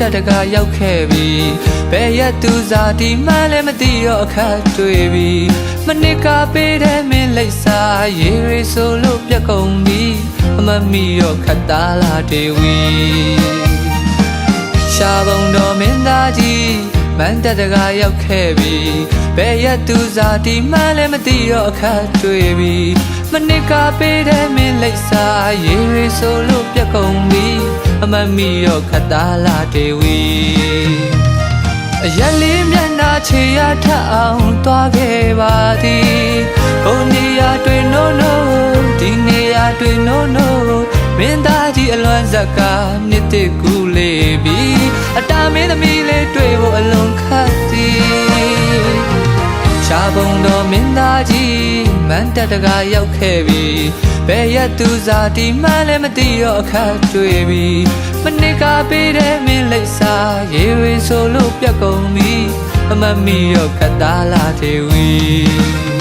တက်တကရောက်ခဲ့ပြီဘယ်ရက်သူစားဒီမှလည်းမသိတော့အခက်တွေ့ပြီမနစ်ကပေးတဲ့မင်းလိပ်စာရေရီဆိုလို့ပြက်ကုန်ပြီအမမီတော့ခတ်သားလာတေဝီရှားပုံတော်မင်းသားကြီးမန်တက်တကရောက်ခဲ့ပြီဘယ်ရက်သူစားဒီမှလည်းမသိတော့အခက်တွေ့ပြီမနစ်ကပေးတဲ့မင်းလိပ်စာရေရီဆိုလို့ပြက်ကုန်ပြီ အမမီတော့ခတ်သားလာတေဝီအရက်လေးမျက်နှာချေရထအောင်သွားခဲ့ပါသည်ဟိုနေရာတွေနိုးနိုးဒီနေရာတွေနိုးနိုးမင်းသားကြီးအလွမ်းဇက်ကနှစ်တစ်ကူလေးပြီအတာမင်းသမီးလေးတွေ့ဖို့အလွန်ခက်သည်ရှားပုံတော်မင်းသားကြီး မန်တက်တကရောက်ခဲ့ပြီဘယ်ရက်သူစားဒီမှလည်းမသိတော့အခက်တွေ့ပြီမနစ်ကပေးတဲ့မင်းလိပ်စာရေရီဆိုလို့ပြတ်ကုန်ပြီအမမီရောခတ်သားလာသေးဝီ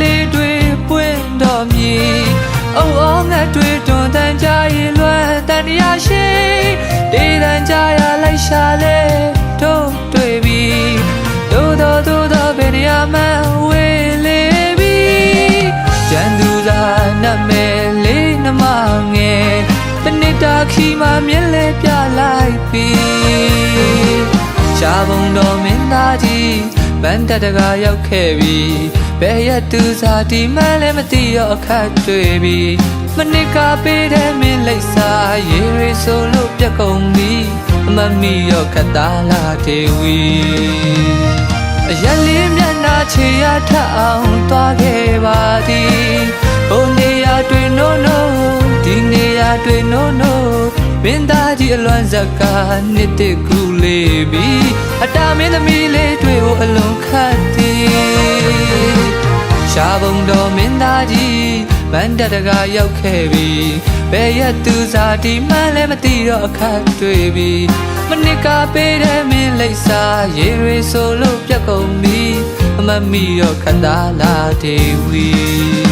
လေးတွေပွင့်တော်မြည်အုံအောင်ငတ်တွေတွန်တန်ကြရင်လွမ်းတန်တရားရှိဒေတန်ကြရလိုက်ရှာလေတို့တွေ့ပြီတို့တော်တို့တော်ဘယ်နေရာမှဝေးလေပြီကျန်သူသာနတ်မယ်လေးနှမငယ်တနစ်တာခီမှာမြက်လဲပြလိုက်ပြီရှားပုံတော်မင်းသား ကြီးဗန်တက်တကရောက်ခဲ့ပြီဘယ်ရက်သူစားဒီမှလည်းမသိတော့အခက်တွေ့ပြီမနစ်ကပေးတဲ့မင်းလိပ်စာရေရီဆိုလို့ပြက်ကုန်ပြီအမမီရောခတ်သားလာတေဝီအရက်လေးမျက်နှာချေရထအောင်သွားခဲ့ပါသည်ဟိုနေရာတွေနိုးနိုးဒီနေရာတွေနိုးနိုးမင်းသားကြီးအလွမ်းဇက်ကနှစ်တစ်ကူလေးပြီအတာမင်းသမီးလေး ပုံတော်မင်းသားကြီးဗန်တက်တကရောက်ခဲ့ပြီဘယ်ရက်သူစားဒီမှလည်းမသိတော့အခက်တွေ့ပြီမနစ်ကပေးတဲ့မင်းလိပ်စာရေရီဆိုလို့ပြက်ကုန်ပြီအမမီရောခတ်သားလာတေဝီ